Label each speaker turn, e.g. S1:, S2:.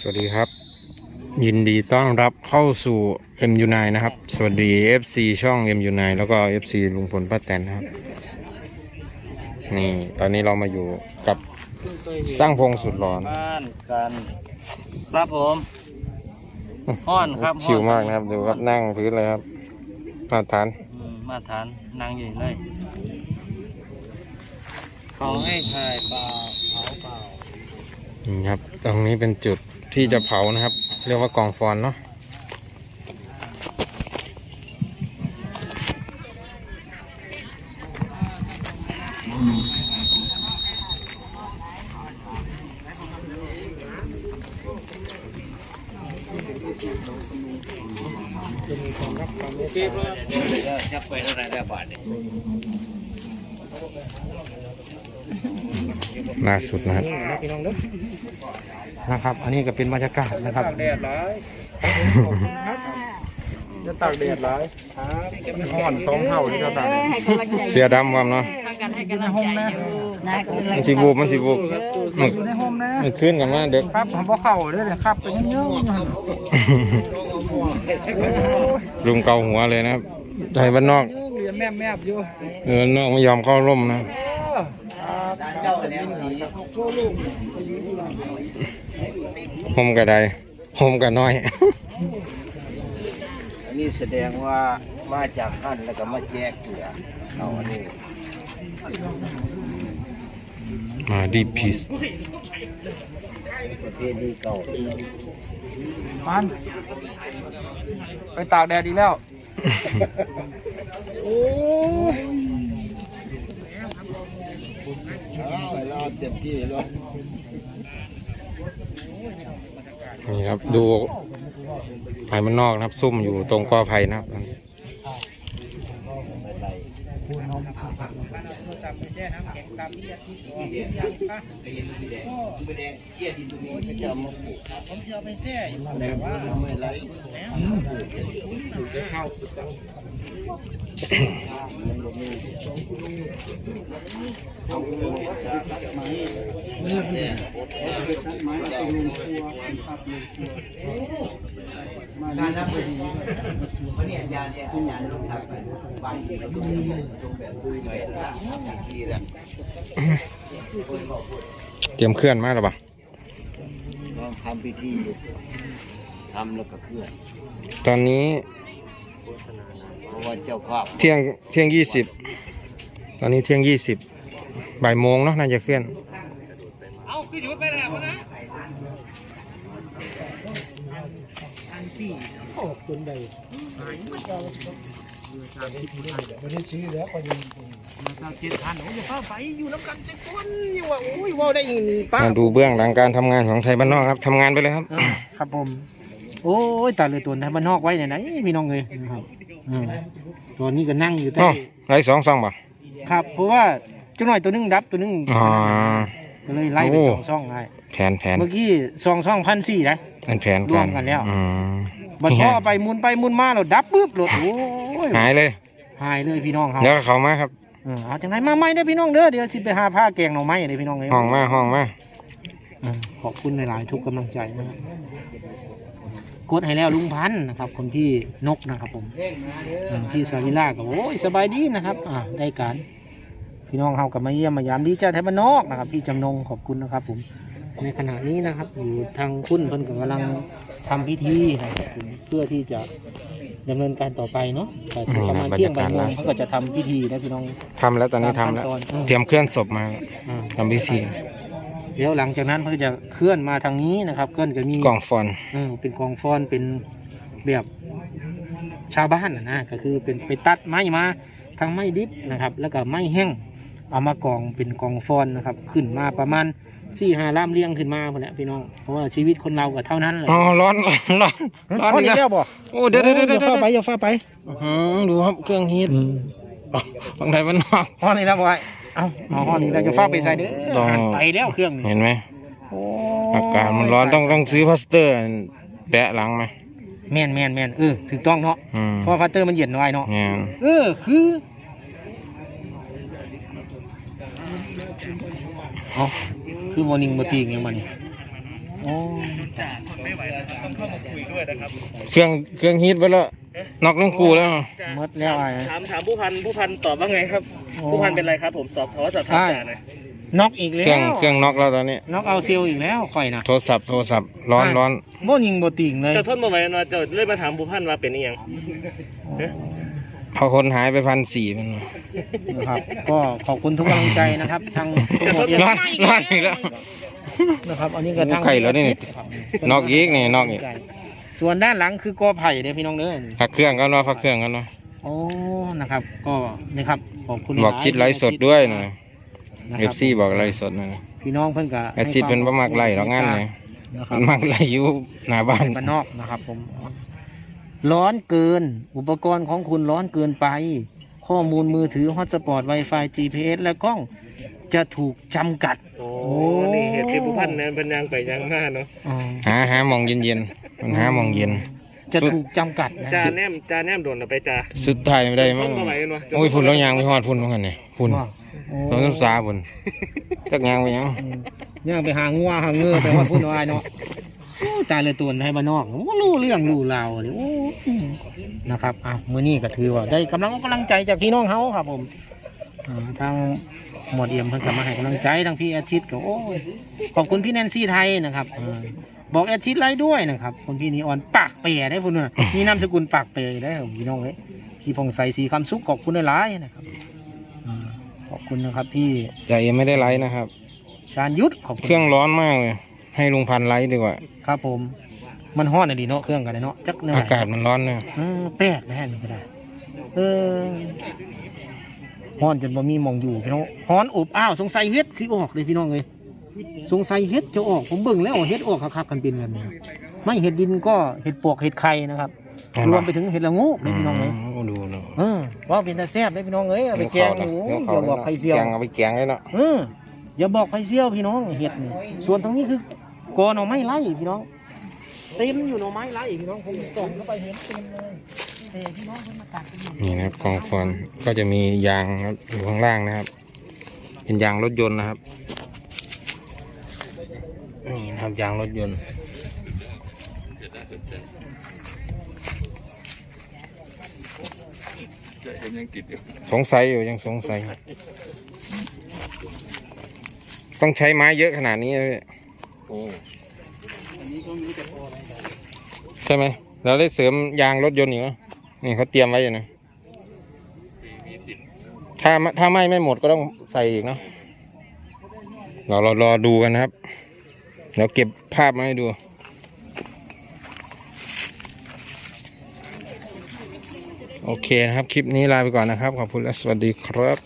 S1: สวัสดีครับ ยินดีต้อนรับเข้าสู่ MU9 นะครับ สวัสดี FC ช่อง MU9 แล้วก็ FC ลุงพลป้าแตนนะครับ นี่ตอนนี้เรามาอยู่กับสร้างพงสุดหลอน
S2: บ้านกันครับผมห้อนครับ
S1: ชิว
S2: ฮ้อน
S1: มากนะครับ ดูครับนั่งพื้นเลยครับ มาตรฐาน
S2: อืมมาตรฐานนั่งอยู่เลยเขาให้ถ่ายเปล่าเผาเปล่า
S1: นี่ครับ ตรงนี้เป็นจุด ที่จะเผานะครับ เรียกว่ากองฟอนเนาะ
S2: จะไปเท่าไหร่ได้บาทเนี่ย
S1: ล่าสุดนะครับ
S3: พี่น้องเด้อนะครับ อันนี้ก็เป็นบรรยากาศนะครับ
S2: ตากแดดร้าย
S3: จะตากแดดร้ายมันห่อนสองเท่าที่เขาตากแดด
S4: ให้กำลังใจ
S1: เสียดำความเนาะ
S4: ทางกันให้กำลังใจอยู่นะกำลั
S1: มัน
S4: ง
S1: สิบูบมันสิบูบมัน
S3: อยู่ในห้องนะ
S1: มันขึ้นกันมาเด็ก
S3: ครับผมบ่เข้าเด้อเนี่ยครับเป็นเยอะ
S1: ลุงเกาหัวเลยนะครับไทยบ้านนอก
S3: ๆเรียนแม่แม่อยู่
S1: เออนอกไม่ยอมเข้าร่มนะ
S2: เจ้าเนี่ยดี
S1: ห่มกระไดห่มกระน้อย
S2: อันนี้แสดงว่ามาจากท่านแล้วก็มาแจกเกลือเอาอันนี้
S1: มาดีพีส
S2: ประเพณีเก่า
S3: มันไปตากแดดอีกแล้ว โอ้ ย
S2: รอเต็มที่เลย
S1: นี่ครับดูภายมันนอกนะครับ ซุ่มอยู่ตรงกอไผ่นะครับ
S2: จะมาปลูกผมจะเอาไปแช่แต่ว่าไม่ไรแล้วที่แหละ
S1: เตรียมเคลื่อนมาแล้วปะ
S2: ลองทำพิธีดูทำแล้วก็เคลื่อน
S1: ตอนนี้
S2: เพ ราะว่าเจ้าภาพ
S1: เที่ยงเที่ยงยี่สิบตอนนี้เที่ยงยี่สิบบ่ายโมงเนาะน่าจะเคลื่อน
S3: เอาคือหยุดไปแล้วนะ
S1: มาดูเบื้องหลังการทำงานของไทยบ้านนอกครับทำงานไปเลยครับ
S3: ครับผม โอ้ยตาเลยตัวไทยบ้านนอกไว้ไหนไหนพี่น้องเลยนะครับ อืมตัวนี้ก็นั่งอยู่ใต้
S1: อ๋อไรสองซองป่ะ
S3: ครับ เพราะว่าเจ้าหน่อยตัวหนึงดับตัวหนึง
S1: อ๋อ
S3: ก็เลยไล่ไป
S1: โอ้
S3: สองช่องได้
S1: แผนแผน
S3: เมื่อกี้สองช่องพันสี่นะ
S1: นั่นแผน
S3: รวมกันแล้ว
S1: อืม
S3: บัดพอเอาไปหมุนไปหมุนมาเราดับปุ๊บรถโอ้ย
S1: หายเลย
S3: หายเลยพี่น้องเขา
S1: เดี๋ยวเขามาครับ
S3: เออเอาจังไหนมาใหม่เด้อพี่น้องเด้อเดี๋ยวสิไปหาผ้าแกงหน่อไม้เด้อพี่น้องเลย
S1: ห้องมาห้องมา
S3: เออขอบคุณหลายๆทุกกำลังใจนะครับ กดให้แล้วลุงพันธุ์นะครับคนพี่นกนะครับผมอืมพี่สาวิล่าก็โอ้ยสบายดีนะครับอ่าได้การพี่น้องเฮากลับมาเยี่ยมมายามดีจ้าไทยบ้านนอกนะครับพี่จำนงขอบคุณนะครับ ผมในขณะนี้นะครับอยู่ทางคุณเพิ่นก็กำลังทำพิธีนะครับผมเพื่อที่จะดำเนินการต่อไปเนาะแต่ถึงประมาณเที่ยงบ่ายโมงเขาก็จะทำพิธีนะพี่น้อง
S1: ทำแล้วตอนนี้ทำแล้ว
S3: ตามขั้นตอน
S1: เตรียมเคลื่อนศพมา
S3: อ่า
S1: ทำพิธี
S3: เดี๋ยวหลังจากนั้นเขาจะเคลื่อนมาทางนี้นะครับเคลื่อนก็มี
S1: กล่องฟอน
S3: เออเป็นกองฟอนเป็นแบบชาวบ้านนะนะก็คือเป็นไปตัดไม้มาทั้งไม้ดิบนะครับ แล้วก็ไม้แห้งเอามากองเป็นกองฟอนนะครับ ขึ้นมาประมาณสี่ห้าล่ามเลี้ยงขึ้นมาพอแหล้วพี่น้องเพราะว่าชีวิตคนเราก็เท่านั้นแหละ
S1: อ๋อร้อนร้อนร้อนร้อน
S3: พอ
S1: อี
S3: ดี
S1: ก
S3: แล้
S1: แล้ว
S3: วบ่
S1: โอ้เดี๋ยวเดี๋ยวเดี๋ยว
S3: อย่า
S1: เดี๋ยว
S3: ฟ้าไปอย่าฟ้าไป
S1: อื้อหือดูครับเครื่องฮีทของไทยบ้านนอก
S3: ห้อนี้แล้วบ่ไอ้ เอาเอาห้อนี้แล้วจะฟ้าไปใส่เด้อ
S1: ลอง
S3: หันไปแล้วเครื่องนี้
S1: เห็นไหม
S3: โอ้
S1: อากาศมันร้อนต้องต้องซื้อพลาสเตอร์แปะหลังไหม
S3: แม่นแม่นแม่นเออถูกต้องเนาะ
S1: อืม
S3: เพราะว่าพัตเตอร์มันเย็นน้อยเนาะ
S1: เนี่ย
S3: เออคือเอาคือโมอนิงโมตีงยังมานี่โอ้
S1: เครื่องเครื่องฮีทไปแล้ว นอกเรื่องกูแล้ว
S3: หมดแล้วไอ้
S5: ถามถามผู้พันผู้พันตอบว่าไงครับ
S3: โอ้
S5: ผู้พันเป็นไรครับ ผมสอบขอสอบถามจ่าหน่อย
S3: น็อกอีก
S1: เค
S3: แล้
S1: รื่อง
S3: ว
S1: เครื่องนอกแล้วตอนนี้
S3: น็อกเอาซิลอีกแล้วข่อยนะ
S1: โทรศัพท์โทรศัพท์ร้อนร้อน
S3: บ่ยิงบ่ติ่งเลย
S5: เจะทนมาไหว้เนาะเจะเลยมาถามผู้พันว่าเป็นอีหยัง
S1: พอคนหายไปพันสี่มัน
S3: นะครับ ก็ขอบคุณทุกกำลังใจนะครับ ทางโปรโมทเอ็ม
S1: ร้อนร้อนอีกแล้ว
S3: นะครับ อันนี้ก็ทาง
S1: ไข่แล้วนี่นอกอีกนี่นอกอีก
S3: ส่วนด้านหลังคือกอไผ่เด้อพี่น้องเด้อ
S1: พักเครื่องกันเนาะพักเครื่องกันเนาะ
S3: โอ้นะครับ ก็นะครับขอบคุณ
S1: บอก
S3: หลายๆ
S1: คิดไลฟ์สดด้วยนะ
S3: นะ
S1: เอ
S3: ครับ
S1: ฟซีบอกไลฟ์สดนะ
S3: พี่น้องเพิ่นก็
S1: แอดซิดเป็นประมากไล่หรอกงานเลย
S3: นะครับ
S1: มันมักไล่อยู่หน้าบ้าน
S3: บ้านนอกนะครับผม ร้อนเกินอุปกรณ์ของคุณร้อนเกินไป ข้อมูลมือถือฮอตสปอร์ต Wi-Fi GPS และกล้องจะถูกจำกัด
S5: โอ้ นี่เหตุที่ผู้พันเนี่ยเป็นยางไปยางมาเนาะ
S3: อ่า
S1: หาหาหมองเย็นเย็นๆ มันหาหมองเย็น
S3: จะถูกจำกัดนะ
S5: จ่าแนมจ่าแนมโดนเอาไปจ่า
S1: สุดท้ายไม่ได้
S5: ท
S1: มั้ง
S5: นมาไหวเนาะ
S1: โอ้ยพุ่นแล้วยางไปฮอดพุ่นแล้วกันเนี่ยพุ่น
S3: ว่าโอ้
S1: ต้องน้ำสาพุ่นจักยางไปยัง
S3: อืมย่างไปหางัวหาเงือไปว่าพูดน้อยเนาะโอ้ตายเลยตัวให้บ้านนอกว่ารู้เรื่องรู้ราวเลยโอ้นะครับอะมื้อนี้ก็ถือว่าได้กำลังกำลังใจจากพี่น้องเฮาครับผมอ่าทางหมวดเอี่ยมเพิ่นก็มาให้กำลังใจทางพี่อาทิตย์ก็โอ้ยขอบคุณพี่แนนซี่ไทยนะครับอ่า บอกอาทิตย์ไลฟ์ด้วยนะครับคนพี่นีออนปากเปียได้พุ่นน่ะมีนามสกุลปากเปียได้พี่น้องเลยพี่ฟงใสสีคำสุขขอบคุณหลายๆนะครับอ่าขอบคุณนะครับพี่
S1: แต่เอ็มไม่ได้ไลฟ์นะครับ
S3: ชาญยุทธขอบคุณ
S1: เครื่องร้อนมากเลย ให้ลุงพันธุ์ไลฟ์ดีกว่า
S3: ครับผม มันห้อนอะดีเนาะเครื่องกันเลยเนาะจักเนื้อ
S1: อากาศมันร้อนเนี่ย
S3: เออแปลกนะฮะนี่ก็ได้เออห้อนจนบ่มีหมองอยู่พี่น้องห้อนอบอ้าวสงสัยเฮ็ดสิออกเลยพี่น้องเลย สงสัยเฮ็ดจะออกผมเบิ่งแล้วเฮ็ดออกคักๆกันเป็นแบบนี้ ไม่เห็ดดินก็เห็ดปวกเห็ดไข่นะครับรวมไปถึงเห็ดละโงูเลยพี่น้องเลย
S1: มดูเนาะ
S3: เออว่าเป็นตาแซ่บเลยพี่น้องเอ้ยเอาไปแกงอยู่อย่าบอกใครเสียว
S1: แกงเอาไปแกงเลยเนาะ
S3: เอออย่าบอกใครเสี้ยวพี่น้องเห็ดนี่ส่วนตรงนี้คือกอหน่อไม้ไล่พี่น้องเต็มอยู่หน่อไม้ไล่พี่น้องผมส่องเข้าไปเห็นเต็มเลยแต่พี่น้องเพิ่นมาตัดกันอยู่
S1: นี่นะครับกองฟอนก็จะมียางครับอยู่ข้างล่างนะครับ เป็นยางรถยนต์นะครับ นี่นะครับยางรถยนต์สงสัยอยู่ยังสงสัย ต้องใช้ไม้เยอะขนาดนี้เลยใช่ไหมเราได้เสริมยางรถยนต์อยู่นะนี่เขาเตรียมไว้อยู่นะถ้าไม่ถ้าไม่ไม่หมดก็ต้องใส่อีกเนาะเราเรารอดูกันนะครับ เดี๋ยวเก็บภาพมาให้ดู โอเคนะครับ คลิปนี้ลาไปก่อนนะครับ ขอบคุณและสวัสดีครับ